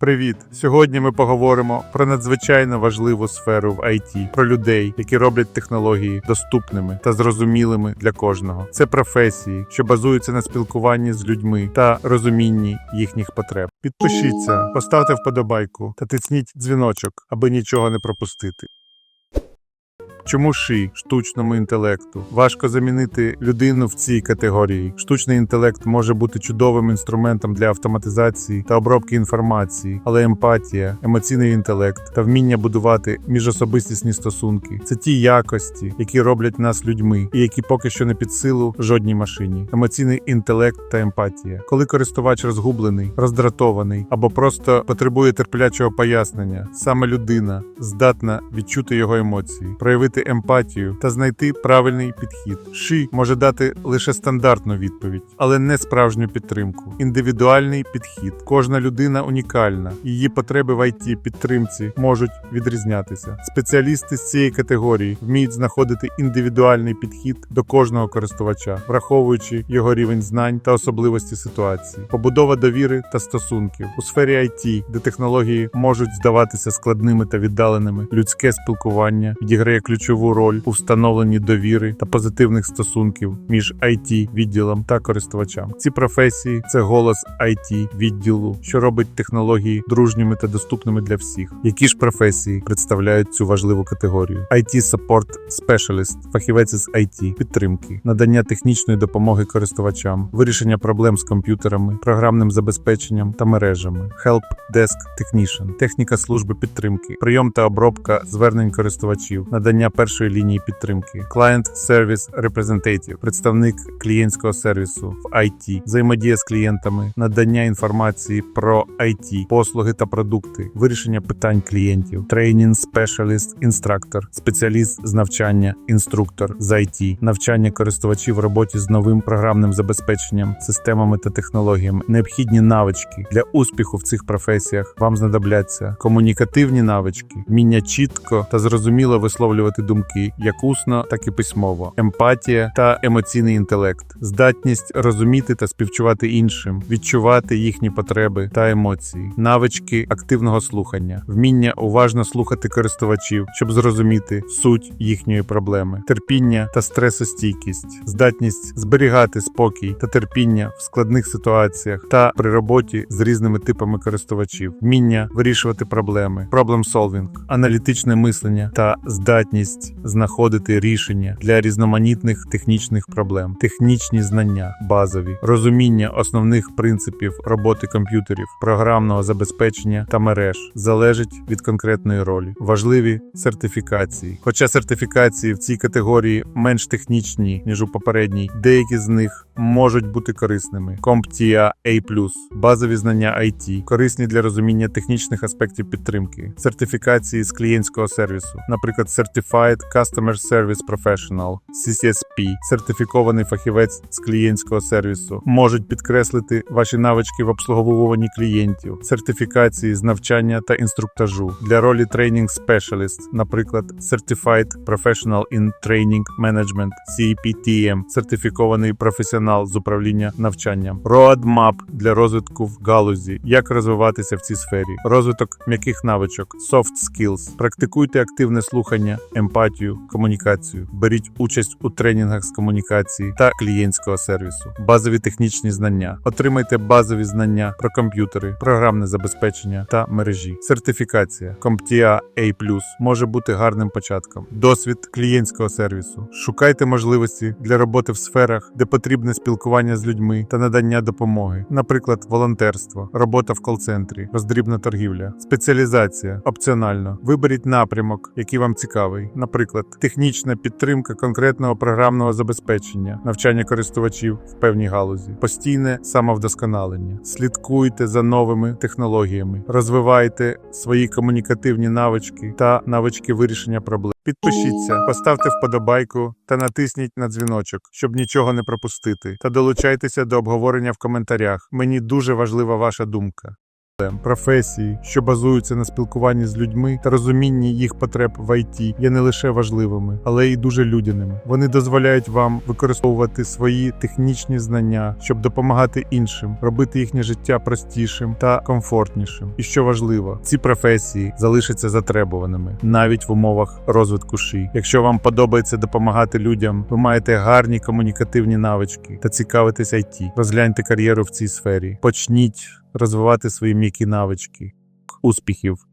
Привіт! Сьогодні ми поговоримо про надзвичайно важливу сферу в IT, про людей, які роблять технології доступними та зрозумілими для кожного. Це професії, що базуються на спілкуванні з людьми та розумінні їхніх потреб. Підпишіться, поставте вподобайку та тисніть дзвіночок, аби нічого не пропустити. Чому ши штучному інтелекту важко замінити людину в цій категорії? Штучний інтелект може бути чудовим інструментом для автоматизації та обробки інформації, але емпатія, емоційний інтелект та вміння будувати міжособистісні стосунки це ті якості, які роблять нас людьми, і які поки що не під силу жодній машині. Емоційний інтелект та емпатія. Коли користувач розгублений, роздратований або просто потребує терплячого пояснення, саме людина здатна відчути його емоції, проявити емпатію та знайти правильний підхід. Ши може дати лише стандартну відповідь, але не справжню підтримку. Індивідуальний підхід. Кожна людина унікальна. Її потреби в it підтримці можуть відрізнятися. Спеціалісти з цієї категорії вміють знаходити індивідуальний підхід до кожного користувача, враховуючи його рівень знань та особливості ситуації, побудова довіри та стосунків у сфері IT, де технології можуть здаватися складними та віддаленими. Людське спілкування відіграє ключову роль у встановленні довіри та позитивних стосунків між it відділом та користувачам. Ці професії це голос it відділу, що робить технології дружніми та доступними для всіх. Які ж професії представляють цю важливу категорію? IT Support Specialist – фахівець з IT, підтримки, надання технічної допомоги користувачам, вирішення проблем з комп'ютерами, програмним забезпеченням та мережами, Help Desk Technician, техніка служби підтримки, прийом та обробка звернень користувачів, надання першої лінії підтримки, Client Service Representative, представник клієнтського сервісу в IT, взаємодія з клієнтами, надання інформації про IT, послуги та продукти, вирішення питань клієнтів, Training Specialist Instructor, спеціаліст з навчання, інструктор з IT, навчання користувачів в роботі з новим програмним забезпеченням, системами та технологіями, необхідні навички для успіху в цих професіях. Вам знадобляться комунікативні навички, вміння чітко та зрозуміло висловлювати думки як усно, так і письмово, емпатія та емоційний інтелект, здатність розуміти та співчувати іншим, відчувати їхні потреби та емоції, навички активного слухання, вміння уважно слухати користувачів, щоб зрозуміти суть їхньої проблеми, терпіння та стресостійкість, здатність зберігати спокій та терпіння в складних ситуаціях та при роботі з різними типами користувачів, вміння вирішувати проблеми, solving, аналітичне мислення та здатність знаходити рішення для різноманітних технічних проблем, технічні знання, базові, розуміння основних принципів роботи комп'ютерів, програмного забезпечення та мереж залежить від конкретної ролі. Важливі сертифікації. Хоча сертифікації в цій категорії менш технічні ніж у попередній, деякі з них можуть бути корисними. CompTIA A+, базові знання IT, корисні для розуміння технічних аспектів підтримки, сертифікації з клієнтського сервісу, наприклад, Certified Customer Service Professional, CCSP, сертифікований фахівець з клієнтського сервісу, можуть підкреслити ваші навички в обслуговуванні клієнтів, сертифікації з навчання та інструктажу. Для ролі Training Specialist, наприклад, Certified Professional in Training Management, CPTM, сертифікований професіонал з управління навчанням, Roadmap для розвитку в галузі, як розвиватися в цій сфері, розвиток м'яких навичок, soft skills, практикуйте активне слухання, комунікацію, беріть участь у тренінгах з комунікації та клієнтського сервісу, базові технічні знання, отримайте базові знання про комп'ютери, програмне забезпечення та мережі, сертифікація. CompTIA A+, може бути гарним початком, досвід клієнтського сервісу. Шукайте можливості для роботи в сферах, де потрібне спілкування з людьми та надання допомоги, наприклад, волонтерство, робота в кол-центрі, роздрібна торгівля, спеціалізація, опціонально. Виберіть напрямок, який вам цікавий, наприклад, технічна підтримка конкретного програмного забезпечення, навчання користувачів в певній галузі, постійне самовдосконалення. Слідкуйте за новими технологіями, розвивайте свої комунікативні навички та навички вирішення проблем. Підпишіться, поставте вподобайку та натисніть на дзвіночок, щоб нічого не пропустити. Та долучайтеся до обговорення в коментарях. Мені дуже важлива ваша думка. Професії, що базуються на спілкуванні з людьми та розумінні їх потреб в IT, є не лише важливими, але й дуже людяними. Вони дозволяють вам використовувати свої технічні знання, щоб допомагати іншим, робити їхнє життя простішим та комфортнішим. І що важливо, ці професії залишаться затребуваними навіть в умовах розвитку ши. Якщо вам подобається допомагати людям, ви маєте гарні комунікативні навички та цікавитесь IT. Розгляньте кар'єру в цій сфері. Почніть розвивати свої м'які навички. Успіхів!